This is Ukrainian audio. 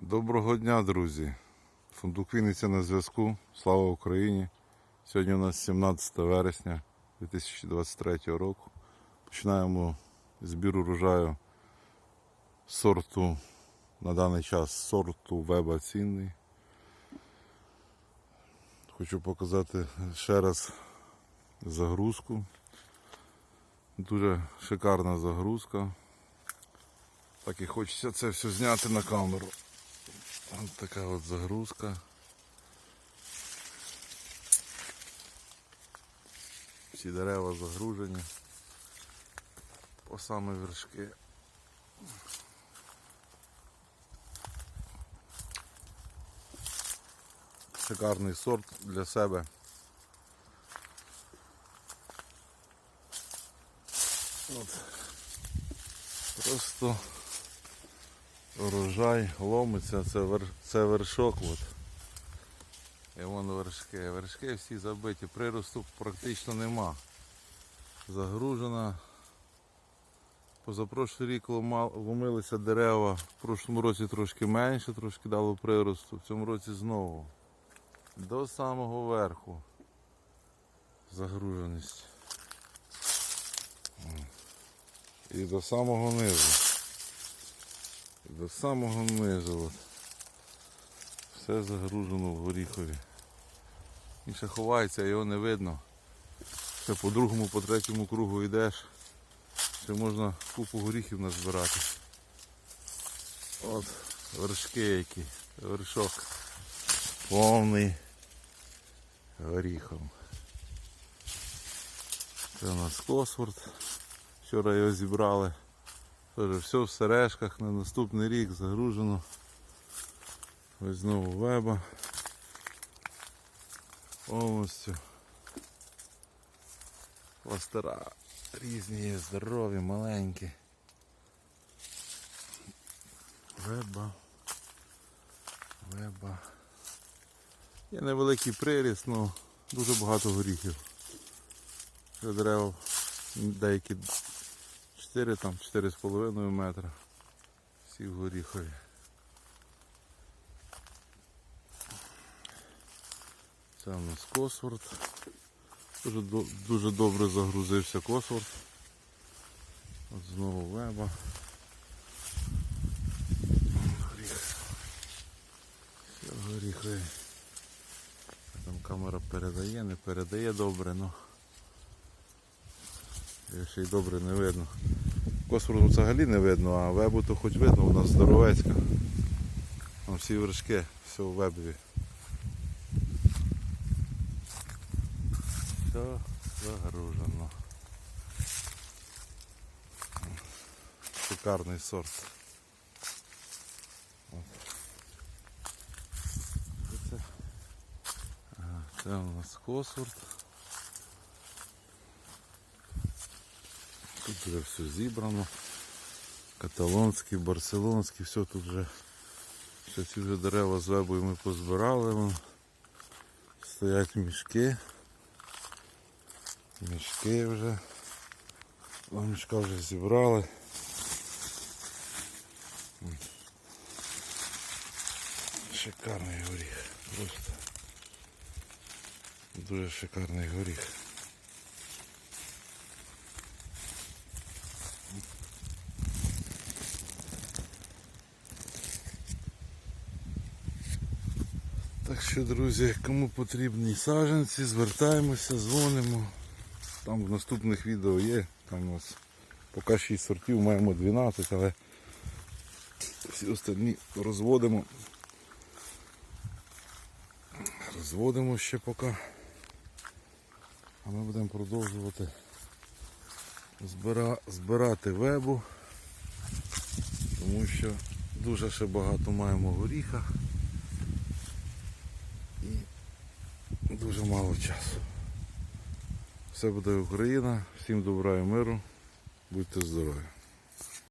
Доброго дня, друзі! Фундук Вінниця на зв'язку. Слава Україні! Сьогодні у нас 17 вересня 2023 року. Починаємо збір урожаю сорту на даний час сорту веба цінний. Хочу показати ще раз загрузку. Дуже шикарна загрузка. Так і хочеться це все зняти на камеру. Ось така от загрузка. Всі дерева загружені. По саме вершки. Шикарний сорт для себе. От. Просто урожай ломиться, це, вер... це вершок. От. І вон вершки. Вершки всі забиті, приросту практично нема. Загружена. Позапрошлий рік ломилися дерева, в прошлому році трошки менше, трошки дало приросту, в цьому році знову. До самого верху. Загруженість. І до самого низу. До самого низу. От. Все загружено в горіхові. Він ще ховається, його не видно. Ще по другому, по третьому кругу йдеш. Ще можна купу горіхів назбирати. От вершки які. Вершок повний горіхом. Це у нас Косворд. Вчора його зібрали. Теж все в сережках на наступний рік загружено. Ось знову веба. Повністю. Пластира різні є, здорові, маленькі. Веба. Веба. Є невеликий приріст, але дуже багато горіхів. Дерева деякі 4 там 4,5 метра. Всі в горіхові. Це у нас Косворд. Дуже, дуже добре загрузився Косворд. От знову веба. Горіх. Все в. Там камера передає, не передає добре, ну. Ще й добре не видно. Космосу взагалі не видно, а вебу то хоч видно, у нас здоровецька. Там всі вершки, все в вебові. Все загружено. Шикарний сорт. Це, у нас косворд. Тут вже все зібрано. Каталонський, барселонський, все тут вже. Все ці вже дерева з вебою ми позбирали. Стоять мішки. Мішки вже. Два мішка вже зібрали. Шикарний горіх. Просто. Дуже шикарний горіх. Так що, друзі, кому потрібні саджанці, звертаємося, дзвонимо. Там в наступних відео є. Там у нас поки 6 сортів, маємо 12, але всі остальні розводимо. Розводимо ще поки. А ми будемо продовжувати збира... збирати вебу, тому що дуже ще багато маємо горіха. Дуже мало часу. Все буде Україна, всім добра і миру, будьте здорові.